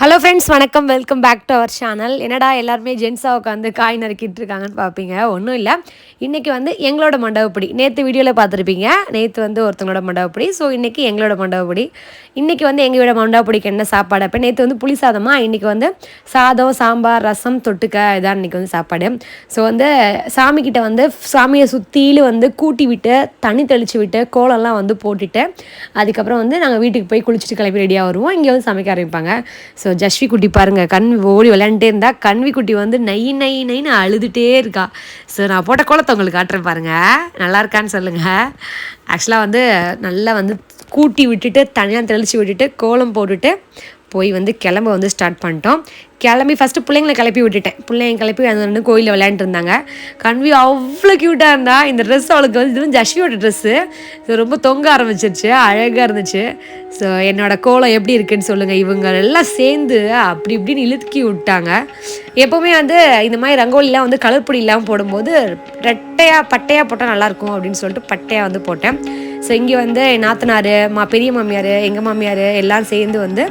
a hello friends வணக்கம். Welcome back to our channel என்னடா எல்லாருமே ஜென்ஸாக உட்காந்து காய் நறுக்கிட்டு இருக்காங்கன்னு பார்ப்பீங்க ஒன்றும் இல்லை. இன்றைக்கி வந்து எங்களோட மண்டபப்படி. நேற்று வீடியோவில் பார்த்துருப்பீங்க நேற்று வந்து ஒருத்தங்களோட மண்டபப்படி. ஸோ இன்றைக்கி எங்களோட மண்டபப்படி. இன்றைக்கி வந்து எங்கள் வீட மண்டபப்படிக்கு என்ன சாப்பாடு? அப்போ நேற்று வந்து புளி சாதமாக இன்றைக்கி வந்து சாதம் சாம்பார் ரசம் தொட்டுக்க இதான் இன்றைக்கி வந்து சாப்பாடு. ஸோ வந்து சாமிக்கிட்ட வந்து சாமியை சுற்றிலும் வந்து கூட்டி விட்டு தண்ணி தெளித்து விட்டு கோலம்லாம் வந்து போட்டுட்டு அதுக்கப்புறம் வந்து நாங்கள் வீட்டுக்கு போய் குளிச்சுட்டு கிளம்பி ரெடியாக வருவோம். இங்கே வந்து சமைக்க ஆரம்பிப்பாங்க. ஸோ ஜஸ்வி குட்டி பாருங்கள் கண் ஓடி விளையாண்டுட்டே இருந்தா கண்வி குட்டி வந்து நை நை நைன்னு அழுதுகிட்டே இருக்கா. ஸோ நான் போட்ட கோலத்தை உங்களுக்கு காட்டுறேன் பாருங்கள் நல்லா இருக்கான்னு சொல்லுங்கள் ஆக்சுவலாக வந்து நல்லா வந்து கூட்டி விட்டுட்டு தனியாக தெளித்து விட்டுட்டு கோலம் போட்டுட்டு போய் வந்து கிளம்ப வந்து ஸ்டார்ட் பண்ணிட்டோம். கிளம்பி ஃபஸ்ட்டு பிள்ளைங்களை கிளப்பி விட்டுட்டேன். பிள்ளைங்க கிளப்பி அந்த ரெண்டு கோயிலில் விளையாண்டுருந்தாங்க இருந்தாங்க. கண்வி அவ்வளோ க்யூட்டாக இருந்தா. இந்த ட்ரெஸ் அவளுக்கு வந்து இது வந்து ஜஷ்வியோட ட்ரெஸ்ஸு ஸோ ரொம்ப தொங்க ஆரம்பிச்சிருச்சு. அழகாக இருந்துச்சு. ஸோ என்னோட கோலம் எப்படி இருக்குன்னு சொல்லுங்கள் இவங்க எல்லாம் சேர்ந்து அப்படி இப்படின்னு இழுக்கி விட்டாங்க. எப்போவுமே வந்து இந்த மாதிரி ரங்கோலிலாம் வந்து கலர் பொடி இல்லாமல் போடும்போது ரெட்டையாக பட்டையாக போட்டால் நல்லாயிருக்கும் அப்படின்னு சொல்லிட்டு பட்டையாக வந்து போட்டேன். ஸோ இங்கே வந்து என் நாத்தனார் மா பெரிய மாமியார் எங்கள் மாமியார் எல்லாம் சேர்ந்து வந்து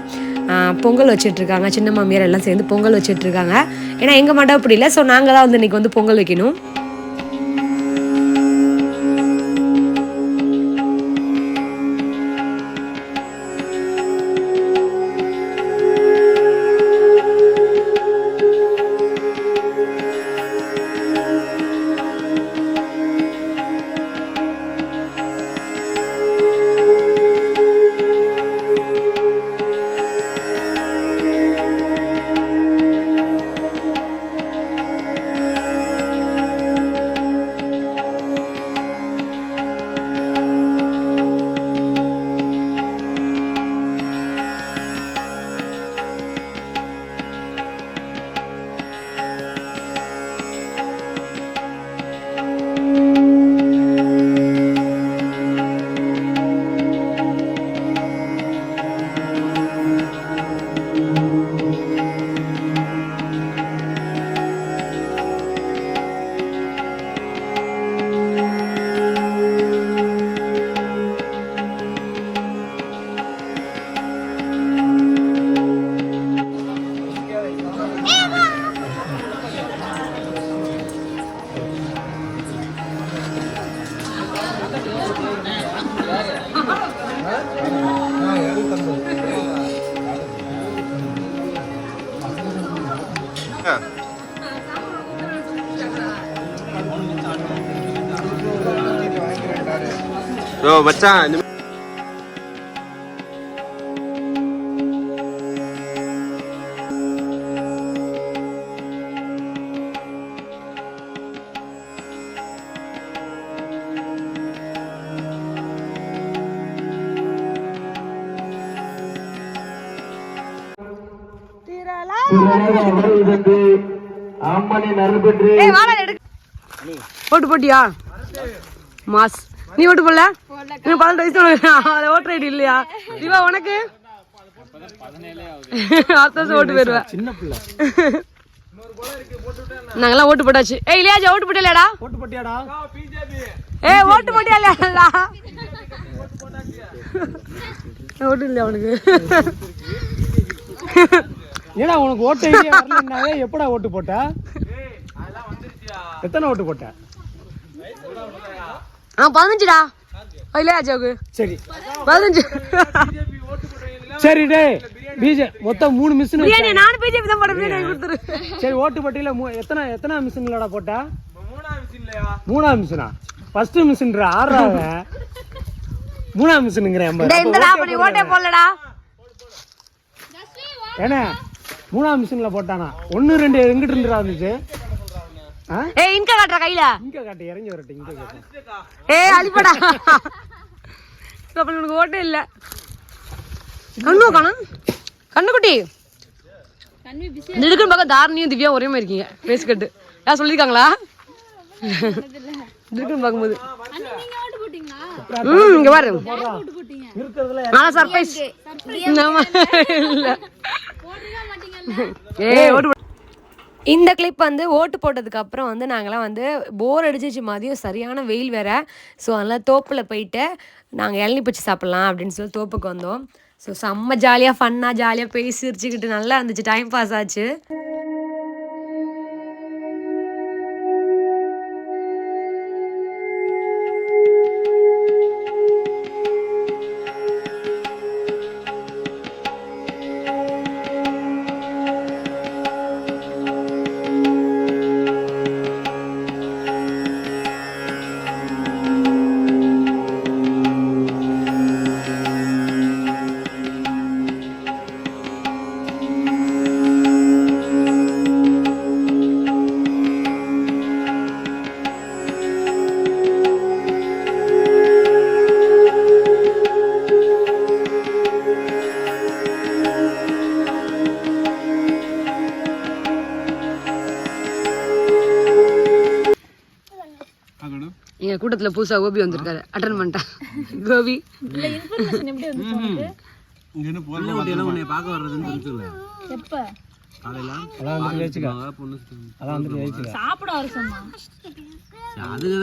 பொங்கல் வச்சிட்ருக்காங்க. சின்ன மாமியார் எல்லாம் சேர்ந்து பொங்கல் வச்சிட்ருக்காங்க. ஏன்னா எங்கள் மண்டபம் அப்படி இல்லை ஸோ நாங்கள் தான் வந்து இன்றைக்கி வந்து பொங்கல் வைக்கணும். ஓ மச்சான் இருந்து அம்மனை நறுபெற்று ஓட்டு போட்டியா? மாஸ். நீ ஓட்டு போடல? நீ பதினெட்டு வயசு உனக்கு. ஓட்டர் ஐடி இல்லையா? இவா உனக்கு? அடுத்த வருஷம் ஓட்டு பிள்ளை நாங்கெல்லாம் ஓட்டு போட்டாச்சு. ஏய் இல்லையா ஓட்டு போட்டியலடா போட்டு போட்டியாடா? ஏய் ஓட்டு போட்டியா இல்லையா? ஓட்டு இல்லையா உனக்கு? ஏடா உனக்கு ஓட்டு ஐடியா வரலன்னாவே எப்படா ஓட்டு போட்ட? எத்தனை ஓட்டு போட்ட? ஆ பதினஞ்சுடா. இல்லையா ஜோகு? சரி. பதினஞ்சு. சரி டேய் பிஜே மொத்தம் மூணு மிஷின் பிரியாணி நானும் பிஜேபி தான் போட பிரியாணி கொடுத்துரு. சரி ஓட்டு பட்டியல மூ- எத்தனை எத்தனை மிஷின்லடா போட்ட? மூணாம் மிஷினா ஃபர்ஸ்ட் மிஷின்ற ஆறாவ. மூணாம் மிஷினுங்கிறேன் டேய் இந்த ஓட்டே போடலடா. ஏன்னா மூணாம் மிஷின்ல போட்டானா? ஒன்னு ரெண்டு எங்கிட்டு இருந்துடா இருந்துச்சு ஆ? ஏய் இன்க காட்டுற கையில. இங்க காட்டு இறங்கி வரட்டும் இங்க காட்டு. ஏய் அழிப்படா அப்ப உனக்கு ஓட்டே இல்ல. கண்ணு காணும் கண்ணுக்குட்டி. இந்த இருக்குன்னு பார்க்க தாரணியும் திவ்யா ஒரே மாதிரி இருக்கீங்க. பேசிக்கட்டு யார் சொல்லியிருக்காங்களா இந்த இருக்குன்னு பார்க்கும்போது. ம் இங்க பாரு. ஆனா சர்ப்ரைஸ் இல்ல. இந்த கிளிப் வந்து ஓட்டு போட்டதுக்கு அப்புறம் வந்து நாங்களாம் வந்து போர் அடிச்சிச்சு மதியம் சரியான வெயில் வேற. ஸோ அதனால் தோப்பில் போயிட்டு நாங்கள் இளநீ பச்சி சாப்பிட்லாம் அப்படின்னு சொல்லி தோப்புக்கு வந்தோம். ஸோ செம்ம ஜாலியாக ஃபன்னாக ஜாலியாக பேசி சிரிச்சுக்கிட்டு நல்லா இருந்துச்சு. டைம் பாஸ் ஆச்சு. எங்கள் கூட்டத்தில் புதுசாக கோபி வந்திருக்காரு. அட்டன் பண்ணிட்டேன் கோபி. சாப்பிட